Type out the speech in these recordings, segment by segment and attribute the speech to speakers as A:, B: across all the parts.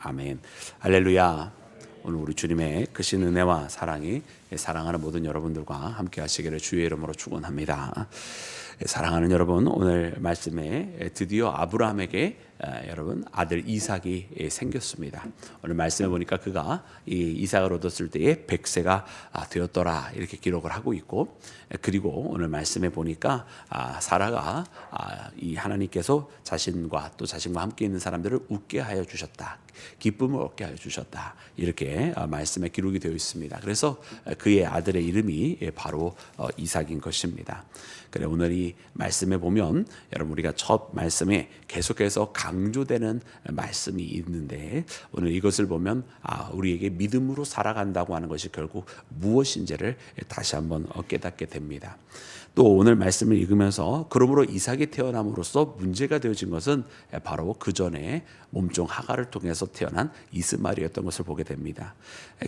A: 아멘. 할렐루야. 오늘 우리 주님의 크신 은혜와 사랑이 사랑하는 모든 여러분들과 함께 하시기를 주의 이름으로 축원합니다. 사랑하는 여러분, 오늘 말씀에 드디어 아브라함에게 아, 여러분 아들 이삭이 생겼습니다. 오늘 말씀해 보니까 그가 이 이삭을 얻었을 때에 백세가 아, 되었더라 이렇게 기록을 하고 있고 그리고 오늘 말씀해 보니까 아, 사라가 이 하나님께서 자신과 또 자신과 함께 있는 사람들을 웃게 하여 주셨다. 기쁨을 얻게 하여 주셨다. 이렇게 말씀에 기록이 되어 있습니다. 그래서 그의 아들의 이름이 바로 어, 이삭인 것입니다. 그래 오늘 이 말씀에 보면 여러분 우리가 첫 말씀에 계속해서 강조되는 말씀이 있는데 오늘 이것을 보면 아 우리에게 믿음으로 살아간다고 하는 것이 결국 무엇인지를 다시 한번 깨닫게 됩니다. 또 오늘 말씀을 읽으면서 그러므로 이삭이 태어남으로써 문제가 되어진 것은 바로 그 전에 몸종 하가를 통해서 태어난 이스마엘이었던 것을 보게 됩니다.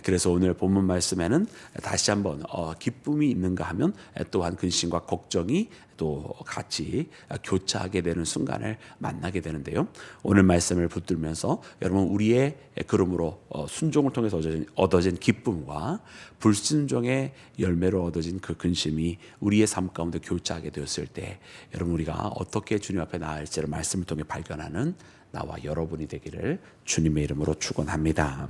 A: 그래서 오늘 본문 말씀에는 다시 한번 어, 기쁨이 있는가 하면 또한 근심과 걱정이 또 같이 교차하게 되는 순간을 만나게 되는데요. 오늘 말씀을 붙들면서 여러분 우리의 그러므로 어, 순종을 통해서 얻어진, 얻어진 기쁨과 불순종의 열매로 얻어진 그 근심이 우리의 삶 가운데 교차하게 되었을 때 여러분 우리가 어떻게 주님 앞에 나아갈지를 말씀을 통해 발견하는 나와 여러분이 되기를 주님의 이름으로 축원합니다.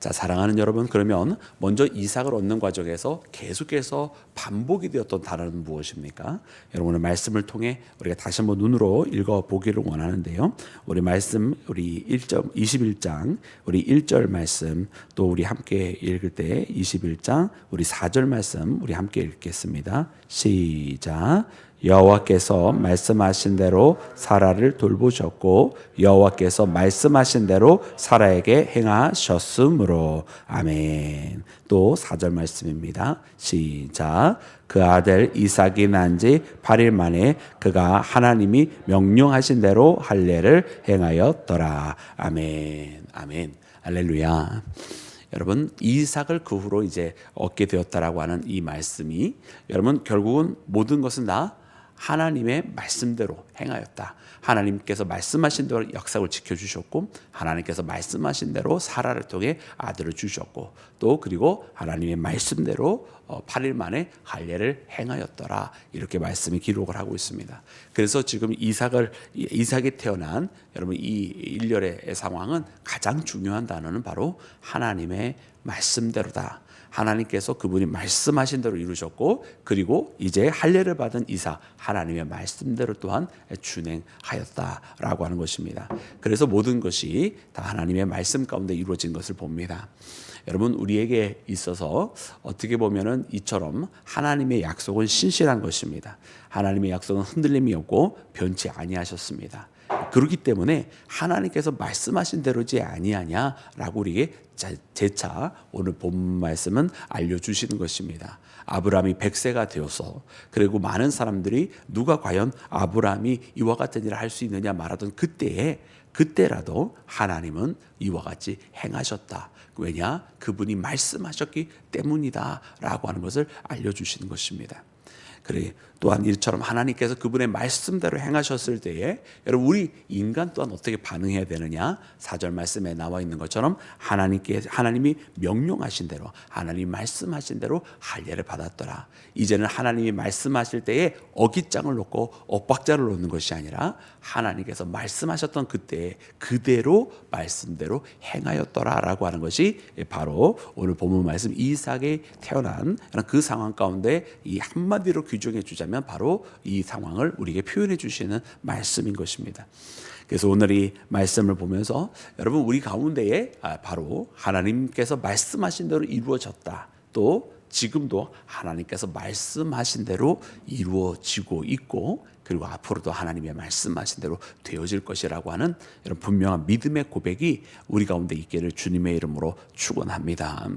A: 자, 사랑하는 여러분, 그러면 먼저 이삭을 얻는 과정에서 계속해서 반복이 되었던 단어는 무엇입니까? 여러분 오 말씀을 통해 우리가 다시 한번 눈으로 읽어 보기를 원하는데요. 우리 말씀 우리 1점 21장 우리 1절 말씀 또 우리 함께 읽을 때 21장 우리 4절 말씀 우리 함께 읽겠습니다. 시작. 여호와께서 말씀하신 대로 사라를 돌보셨고 여호와께서 말씀하신 대로 사라에게 행하셨으므로 아멘. 또 4절 말씀입니다. 시작. 그 아들 이삭이 난 지 8일 만에 그가 하나님이 명령하신 대로 할례를 행하였더라. 아멘. 아멘. 할렐루야. 여러분 이삭을 그 후로 이제 얻게 되었다라고 하는 이 말씀이 여러분 결국은 모든 것은 다 하나님의 말씀대로 행하였다. 하나님께서 말씀하신 대로 역사를 지켜주셨고 하나님께서 말씀하신 대로 사라를 통해 아들을 주셨고 또 그리고 하나님의 말씀대로 8일 어, 만에 할례를 행하였더라 이렇게 말씀이 기록을 하고 있습니다. 그래서 지금 이삭을 이삭이 태어난 여러분 이 일렬의 상황은 가장 중요한 단어는 바로 하나님의 말씀대로다. 하나님께서 그분이 말씀하신 대로 이루셨고 그리고 이제 할례를 받은 이사 하나님의 말씀대로 또한 준행하였다라고 하는 것입니다. 그래서 모든 것이 다 하나님의 말씀 가운데 이루어진 것을 봅니다. 여러분 우리에게 있어서 어떻게 보면은 이처럼 하나님의 약속은 신실한 것입니다. 하나님의 약속은 흔들림이 없고 변치 아니하셨습니다. 그렇기 때문에 하나님께서 말씀하신 대로지 아니하냐라고 우리에게 재차 오늘 본 말씀은 알려주시는 것입니다. 아브라함이 백세가 되어서 그리고 많은 사람들이 누가 과연 아브라함이 이와 같은 일을 할 수 있느냐 말하던 그때에 그때라도 하나님은 이와 같이 행하셨다. 왜냐? 그분이 말씀하셨기 때문이다 라고 하는 것을 알려주시는 것입니다. 그래 또한 이처럼 하나님께서 그분의 말씀대로 행하셨을 때에 여러분 우리 인간 또한 어떻게 반응해야 되느냐? 사절 말씀에 나와 있는 것처럼 하나님께 하나님이 명령하신 대로 하나님 말씀하신 대로 할례를 받았더라. 이제는 하나님이 말씀하실 때에 어깃장을 놓고 엇박자를 놓는 것이 아니라 하나님께서 말씀하셨던 그때에 그대로 말씀대로 행하였더라라고 하는 것이 바로 오늘 본문 말씀 이삭이 태어난 그 상황 가운데 이 한마디로 규정해 주자면 바로 이 상황을 우리에게 표현해 주시는 말씀인 것입니다. 그래서 오늘 이 말씀을 보면서 여러분 우리 가운데에 아, 바로 하나님께서 말씀하신 대로 이루어졌다. 또 지금도 하나님께서 말씀하신 대로 이루어지고 있고 그리고 앞으로도 하나님의 말씀하신 대로 되어질 것이라고 하는 이런 분명한 믿음의 고백이 우리 가운데 있기를 주님의 이름으로 축원합니다.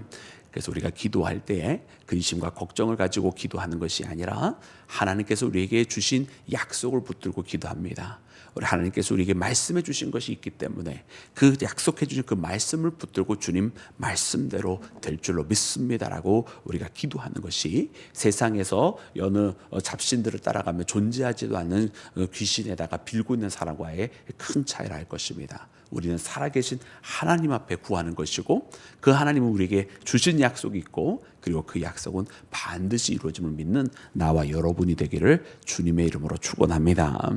A: 그래서 우리가 기도할 때 근심과 걱정을 가지고 기도하는 것이 아니라 하나님께서 우리에게 주신 약속을 붙들고 기도합니다. 우리 하나님께서 우리에게 말씀해 주신 것이 있기 때문에 그 약속해 주신 그 말씀을 붙들고 주님 말씀대로 될 줄로 믿습니다라고 우리가 기도하는 것이 세상에서 여느 잡신들을 따라가며 존재하지도 않는 귀신에다가 빌고 있는 사람과의 큰 차이를 알 것입니다. 우리는 살아계신 하나님 앞에 구하는 것이고 그 하나님은 우리에게 주신 약속이 있고 그리고 그 약속은 반드시 이루어짐을 믿는 나와 여러분이 되기를 주님의 이름으로 축원합니다.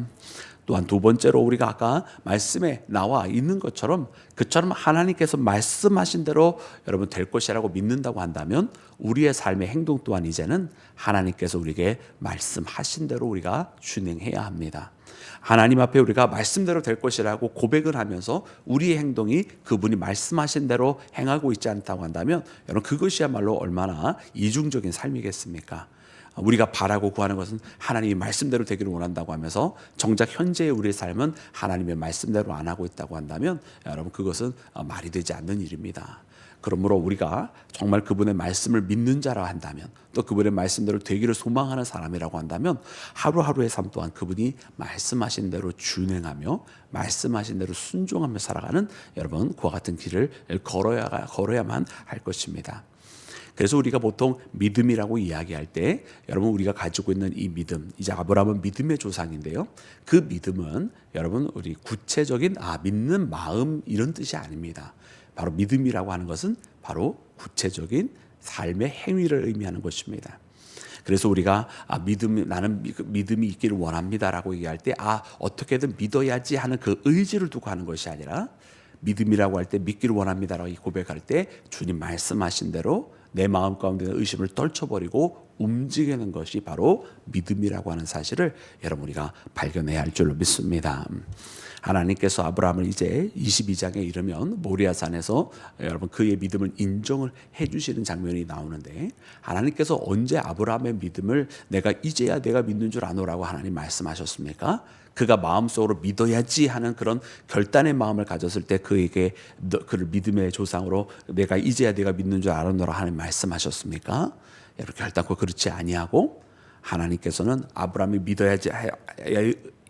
A: 또한 두 번째로 우리가 아까 말씀에 나와 있는 것처럼 그처럼 하나님께서 말씀하신 대로 여러분 될 것이라고 믿는다고 한다면 우리의 삶의 행동 또한 이제는 하나님께서 우리에게 말씀하신 대로 우리가 준행해야 합니다. 하나님 앞에 우리가 말씀대로 될 것이라고 고백을 하면서 우리의 행동이 그분이 말씀하신 대로 행하고 있지 않다고 한다면 여러분 그것이야말로 얼마나 이중적인 삶이겠습니까? 우리가 바라고 구하는 것은 하나님이 말씀대로 되기를 원한다고 하면서 정작 현재의 우리의 삶은 하나님의 말씀대로 안 하고 있다고 한다면 여러분 그것은 말이 되지 않는 일입니다. 그러므로 우리가 정말 그분의 말씀을 믿는 자라 한다면 또 그분의 말씀대로 되기를 소망하는 사람이라고 한다면 하루하루의 삶 또한 그분이 말씀하신 대로 준행하며 말씀하신 대로 순종하며 살아가는 여러분 그와 같은 길을 걸어야 걸어야만 할 것입니다. 그래서 우리가 보통 믿음이라고 이야기할 때 여러분 우리가 가지고 있는 이 믿음 이제 아브라함은 믿음의 조상인데요. 그 믿음은 여러분 우리 구체적인 아 믿는 마음 이런 뜻이 아닙니다. 바로 믿음이라고 하는 것은 바로 구체적인 삶의 행위를 의미하는 것입니다. 그래서 우리가 아, 믿음 나는 믿음이 있기를 원합니다라고 얘기할 때 아 어떻게든 믿어야지 하는 그 의지를 두고 하는 것이 아니라 믿음이라고 할 때 믿기를 원합니다라고 고백할 때 주님 말씀하신 대로 내 마음 가운데 의심을 떨쳐버리고 움직이는 것이 바로 믿음이라고 하는 사실을 여러분 우리가 발견해야 할 줄로 믿습니다. 하나님께서 아브라함을 이제 22장에 이르면 모리아산에서 여러분 그의 믿음을 인정을 해 주시는 장면이 나오는데 하나님께서 언제 아브라함의 믿음을 내가 이제야 내가 믿는 줄 아노라고 하나님 말씀하셨습니까? 그가 마음속으로 믿어야지 하는 그런 결단의 마음을 가졌을 때 그에게 그를 믿음의 조상으로 내가 이제야 내가 믿는 줄 알았노라 하는 말씀하셨습니까? 여러분 결단코 그렇지 아니하고 하나님께서는 아브라함이 믿어야지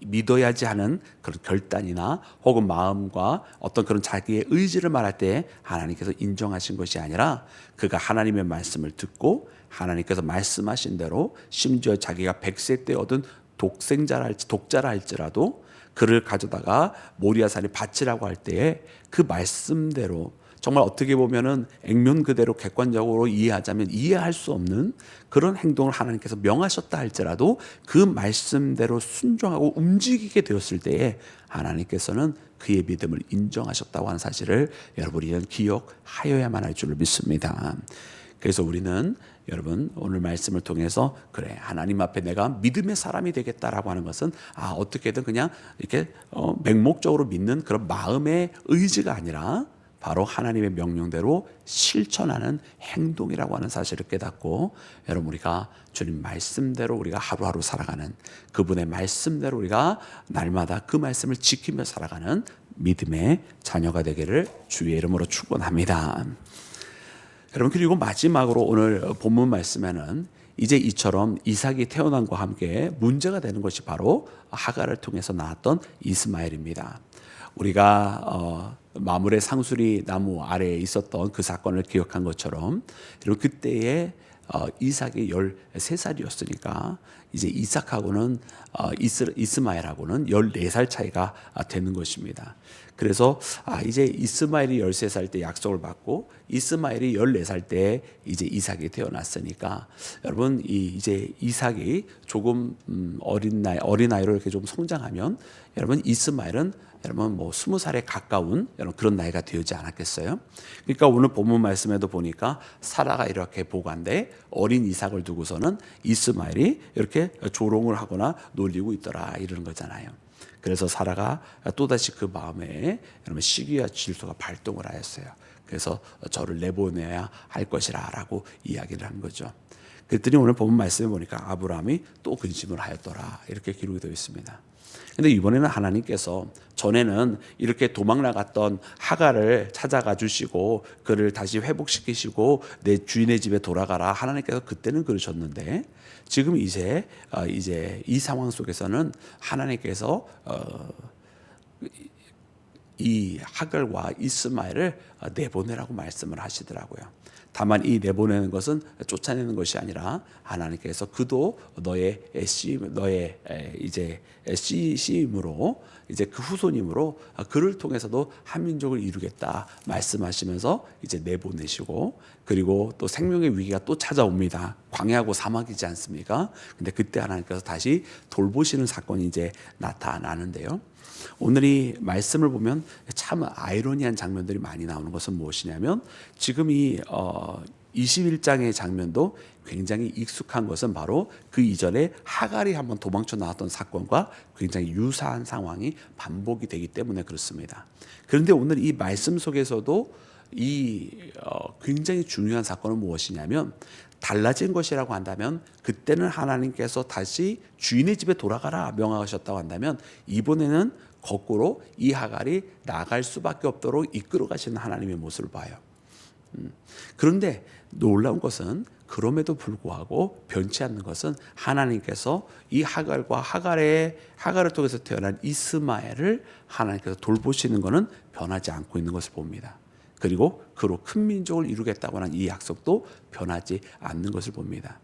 A: 믿어야지 하는 그런 결단이나 혹은 마음과 어떤 그런 자기의 의지를 말할 때 하나님께서 인정하신 것이 아니라 그가 하나님의 말씀을 듣고 하나님께서 말씀하신 대로 심지어 자기가 백세 때 얻은 독생자라 할지 독자라 할지라도 그를 가져다가 모리아산에 바치라고 할 때에 그 말씀대로 정말 어떻게 보면은 액면 그대로 객관적으로 이해하자면 이해할 수 없는 그런 행동을 하나님께서 명하셨다 할지라도 그 말씀대로 순종하고 움직이게 되었을 때에 하나님께서는 그의 믿음을 인정하셨다고 하는 사실을 여러분이 기억하여야만 할 줄을 믿습니다. 그래서 우리는 여러분 오늘 말씀을 통해서 그래 하나님 앞에 내가 믿음의 사람이 되겠다라고 하는 것은 아 어떻게든 그냥 이렇게 어, 맹목적으로 믿는 그런 마음의 의지가 아니라 바로 하나님의 명령대로 실천하는 행동이라고 하는 사실을 깨닫고 여러분 우리가 주님 말씀대로 우리가 하루하루 살아가는 그분의 말씀대로 우리가 날마다 그 말씀을 지키며 살아가는 믿음의 자녀가 되기를 주의 이름으로 축원합니다. 여러분 그리고 마지막으로 오늘 본문 말씀에는 이제 이처럼 이삭이 태어난과 함께 문제가 되는 것이 바로 하가를 통해서 나왔던 이스마엘입니다. 우리가 어, 마물의 상수리 나무 아래에 있었던 그 사건을 기억한 것처럼 그리고 그때에 어, 이삭이 13살이었으니까 이제 이삭하고는 어, 이스, 이스마엘하고는 14살 차이가 되는 것입니다. 그래서 아 이제 이스마엘이 13살 때 약속을 받고 이스마엘이 14살 때 이제 이삭이 태어났으니까 여러분 이 이제 이삭이 조금 음, 어린 나이 어린 나이로 이렇게 좀 성장하면 여러분 이스마엘은 여러분 뭐 스무 살에 가까운 여러분 그런 나이가 되지 않았겠어요? 그러니까 오늘 본문 말씀에도 보니까 사라가 이렇게 보관돼 어린 이삭을 두고서는 이스마엘이 이렇게 조롱을 하거나 놀리고 있더라 이러는 거잖아요. 그래서 사라가 또다시 그 마음에 여러분 시기와 질서가 발동을 하였어요. 그래서 저를 내보내야 할 것이라라고 이야기를 한 거죠. 그랬더니 오늘 본 말씀에 보니까 아브라함이 또 근심을 하였더라 이렇게 기록이 되어 있습니다. 근데 이번에는 하나님께서 전에는 이렇게 도망 나갔던 하가를 찾아가 주시고 그를 다시 회복시키시고 내 주인의 집에 돌아가라 하나님께서 그때는 그러셨는데 지금 이제 어, 이제 이 상황 속에서는 하나님께서 어, 이 하갈과 이스마엘을 내보내라고 말씀을 하시더라고요. 다만 이 내보내는 것은 쫓아내는 것이 아니라 하나님께서 그도 너의 씨 너의 이제 씨 씨임으로 이제 그 후손임으로 그를 통해서도 한 민족을 이루겠다 말씀하시면서 이제 내보내시고 그리고 또 생명의 위기가 또 찾아옵니다. 광야하고 사막이지 않습니까? 근데 그때 하나님께서 다시 돌보시는 사건이 이제 나타나는데요. 오늘 이 말씀을 보면 참 아이러니한 장면들이 많이 나오는 것은 무엇이냐면 지금 이 어, 21장의 장면도 굉장히 익숙한 것은 바로 그 이전에 하갈이 한번 도망쳐 나왔던 사건과 굉장히 유사한 상황이 반복이 되기 때문에 그렇습니다. 그런데 오늘 이 말씀 속에서도 이 어, 굉장히 중요한 사건은 무엇이냐면 달라진 것이라고 한다면 그때는 하나님께서 다시 주인의 집에 돌아가라 명하셨다고 한다면 이번에는 거꾸로 이 하갈이 나갈 수밖에 없도록 이끌어 가시는 하나님의 모습을 봐요. 음. 그런데 놀라운 것은 그럼에도 불구하고 변치 않는 것은 하나님께서 이 하갈과 하갈의 하갈을 통해서 태어난 이스마엘을 하나님께서 돌보시는 것은 변하지 않고 있는 것을 봅니다. 그리고 그로 큰 민족을 이루겠다고 하는 이 약속도 변하지 않는 것을 봅니다.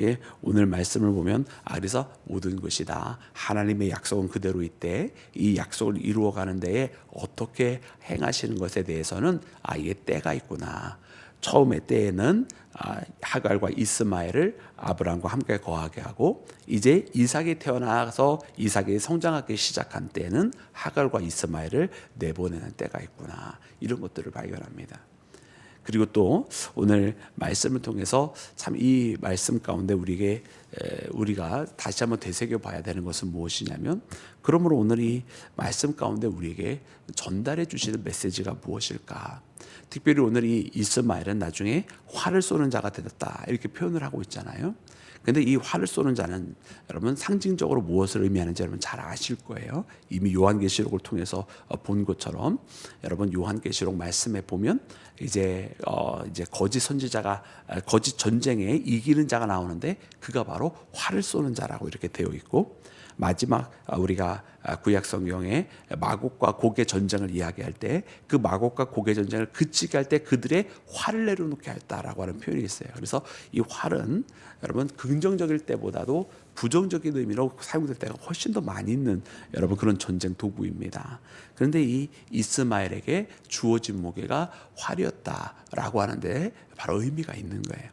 A: 예, 오늘 말씀을 보면 아 그래서 모든 것이다. 하나님의 약속은 그대로 있대. 이 약속을 이루어 가는 데에 어떻게 행하시는 것에 대해서는 아예 때가 있구나 처음의 때에는 아, 하갈과 이스마엘을 아브라함과 함께 거하게 하고 이제 이삭이 태어나서 이삭이 성장하기 시작한 때는 하갈과 이스마엘을 내보내는 때가 있구나 이런 것들을 발견합니다. 그리고 또 오늘 말씀을 통해서 참 이 말씀 가운데 우리에게 우리가 다시 한번 되새겨 봐야 되는 것은 무엇이냐면 그러므로 오늘 이 말씀 가운데 우리에게 전달해 주시는 메시지가 무엇일까? 특별히 오늘 이 이스마엘은 나중에 활을 쏘는 자가 되었다 이렇게 표현을 하고 있잖아요. 근데 이 활을 쏘는 자는 여러분 상징적으로 무엇을 의미하는지 여러분 잘 아실 거예요. 이미 요한계시록을 통해서 본 것처럼 여러분 요한계시록 말씀에 보면 이제 어 이제 거짓 선지자가 거짓 전쟁에 이기는 자가 나오는데 그가 바로 활을 쏘는 자라고 이렇게 되어 있고 마지막 우리가 구약 성경에 마곡과 고개 전쟁을 이야기할 때 그 마곡과 고개 전쟁을 그치게 할 때 그들의 활을 내려놓게 했다라고 하는 표현이 있어요. 그래서 이 활은 여러분 긍정적일 때보다도 부정적인 의미로 사용될 때가 훨씬 더 많이 있는 여러분 그런 전쟁 도구입니다. 그런데 이 이스마엘에게 주어진 무게가 활이었다라고 하는데 바로 의미가 있는 거예요.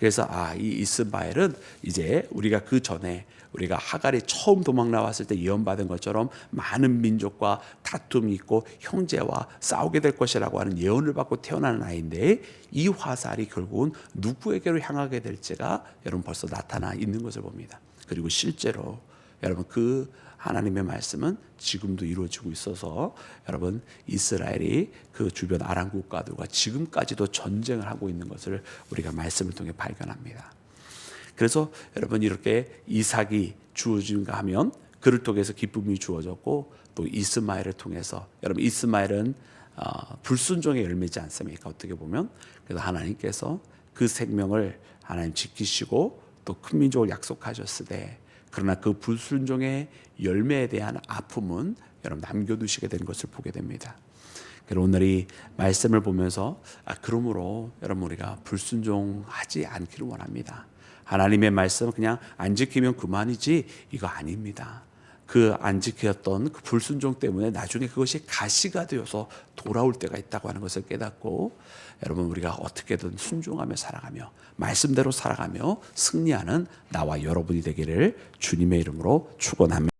A: 그래서 아 이 이스마엘은 이제 우리가 그 전에 우리가 하갈이 처음 도망 나왔을 때 예언받은 것처럼 많은 민족과 다툼이 있고 형제와 싸우게 될 것이라고 하는 예언을 받고 태어나는 아이인데 이 화살이 결국은 누구에게로 향하게 될지가 여러분 벌써 나타나 있는 것을 봅니다. 그리고 실제로 여러분 그 하나님의 말씀은 지금도 이루어지고 있어서 여러분 이스라엘이 그 주변 아람 국가들과 지금까지도 전쟁을 하고 있는 것을 우리가 말씀을 통해 발견합니다. 그래서 여러분 이렇게 이삭이 주어진가 하면 그를 통해서 기쁨이 주어졌고 또 이스마엘을 통해서 여러분 이스마엘은 어, 불순종의 열매지 않습니까? 어떻게 보면 그래서 하나님께서 그 생명을 하나님 지키시고 또 큰 민족을 약속하셨을 때 그러나 그 불순종의 열매에 대한 아픔은 여러분 남겨두시게 된 것을 보게 됩니다. 그리고 오늘 이 말씀을 보면서 아 그러므로 여러분 우리가 불순종하지 않기를 원합니다. 하나님의 말씀 그냥 안 지키면 그만이지 이거 아닙니다. 그 안 지켰던 그 불순종 때문에 나중에 그것이 가시가 되어서 돌아올 때가 있다고 하는 것을 깨닫고 여러분 우리가 어떻게든 순종하며 살아가며 말씀대로 살아가며 승리하는 나와 여러분이 되기를 주님의 이름으로 축원합니다.